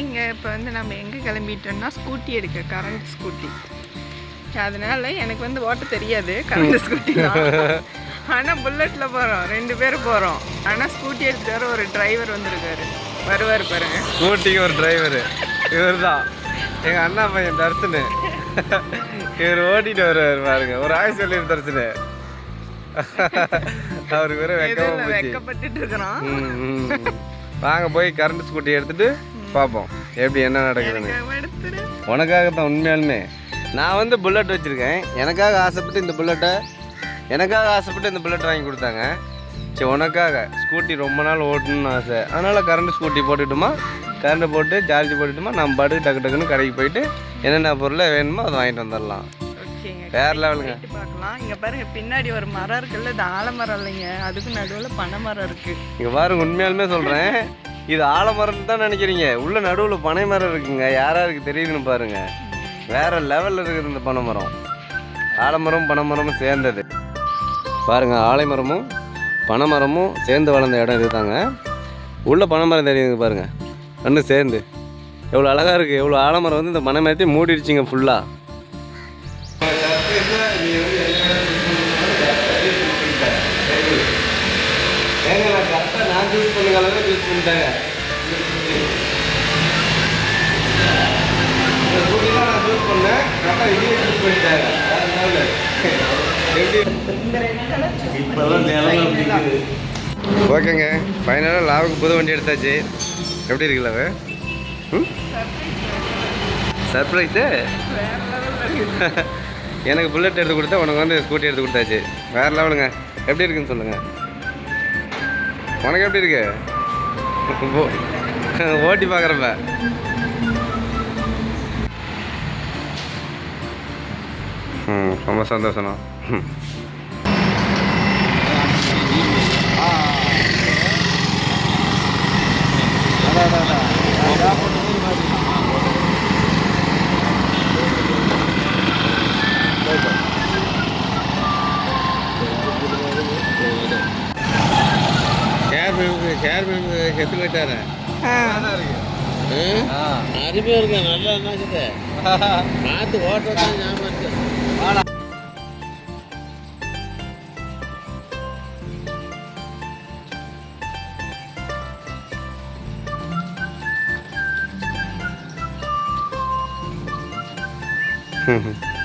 இங்கே இப்போ வந்து நம்ம எங்கே கிளம்பிட்டோம்னா ஸ்கூட்டி எடுக்க கரண்ட் ஸ்கூட்டி அதனால எனக்கு வந்து ஓட்ட தெரியாது கரண்ட் ஸ்கூட்டி ஆனால் புல்லட்டில் போகிறோம் ரெண்டு பேரும் போகிறோம் ஆனால் ஸ்கூட்டி எடுத்துட்டு வர ஒரு டிரைவர் வந்திருக்காரு. வருவார் பாருங்க. ஸ்கூட்டிக்கு ஒரு டிரைவர் இவர் தான் எங்கள் அண்ணா பையன் தர்சனு இவர் ஓட்டிட்டு வருவார் பாருங்க. ஒரு ஆய் சொல்லி தர்சனு அவருக்கு வேற வெக்கப்பட்டுட்டு இருக்கிறோம். வாங்க போய் கரண்ட் ஸ்கூட்டி எடுத்துட்டு பார்ப்போம் எப்படி என்ன நடக்குதுன்னு. உனக்காக தான் உண்மையாலுமே. நான் வந்து புல்லட் வச்சுருக்கேன். எனக்காக ஆசைப்பட்டு இந்த புல்லட்டை எனக்காக ஆசைப்பட்டு இந்த புல்லட் வாங்கி கொடுத்தாங்க. சரி உனக்காக. ஸ்கூட்டி ரொம்ப நாள் ஓட்டணும்னு ஆசை. அதனால் கரண்ட் ஸ்கூட்டி போட்டுட்டுமா கரண்ட்டை போட்டு சார்ஜ் போட்டுட்டுமா நம்ம பாட்டுக்கு டக்கு டக்குன்னு கடைக்கு போயிட்டு என்னென்ன பொருளை வேணுமோ அதை வாங்கிட்டு வந்துடலாம். வேற லெவலுங்க. பார்க்கலாம். இங்க பாருங்க பின்னாடி ஒரு மரம் இருக்குல்ல இது ஆலமரம் இல்லைங்க. அதுக்கு நடுவுல பனை மரம் இருக்கு. இங்கே பாருங்க உண்மையாலுமே சொல்கிறேன் இது ஆலமரம்னு தான் நினைக்கிறீங்க. உள்ள நடுவில் பனை மரம் இருக்குங்க யாராருக்கு தெரியுதுன்னு பாருங்க. வேற லெவலில் இருக்குது இந்த பனை மரம் ஆலமரம் பனைமரமும் சேர்ந்தது. பாருங்க ஆலைமரமும் பனைமரமும் சேர்ந்து வளர்ந்த இடம் இதுதாங்க. உள்ள பனைமரம் தெரியுது பாருங்க. ரெண்டும் சேர்ந்து. எவ்வளோ அழகாக இருக்குது எவ்வளோ ஆலமரம் வந்து இந்த பனை மரத்தையும் மூடிடுச்சிங்க ஃபுல்லாக நான் யூஸ் அளவுக்கு யூஸ் இந்த ஸ்கூட்டிலாம் நான் யூஸ் பண்ணேன் கரெக்டாக யூஸ் பண்ணிட்டாங்க ஓகேங்க ஃபைனலாக லாவுக்கு புது வண்டி எடுத்தாச்சு. எப்படி இருக்குல்ல அவன் ம்? சர்ப்ரைஸு எனக்கு புல்லட் எடுத்து கொடுத்தா உனக்கு வந்து ஸ்கூட்டி எடுத்து கொடுத்தாச்சு. வேறு லெவலுங்க. எப்படி இருக்குன்னு சொல்லுங்கள் உனக்கு எப்படி இருக்கு? ஓட்டி பார்க்குறப்ப ம் ரொம்ப சந்தோஷம். ஷேர் ஃபிலிமுக்கு செத்து போயிட்டாரு அருமையாக இருக்கு நல்லா என்னாச்சுது பார்த்து ஓட்டுறது ஞாபகம் இருக்கு ம்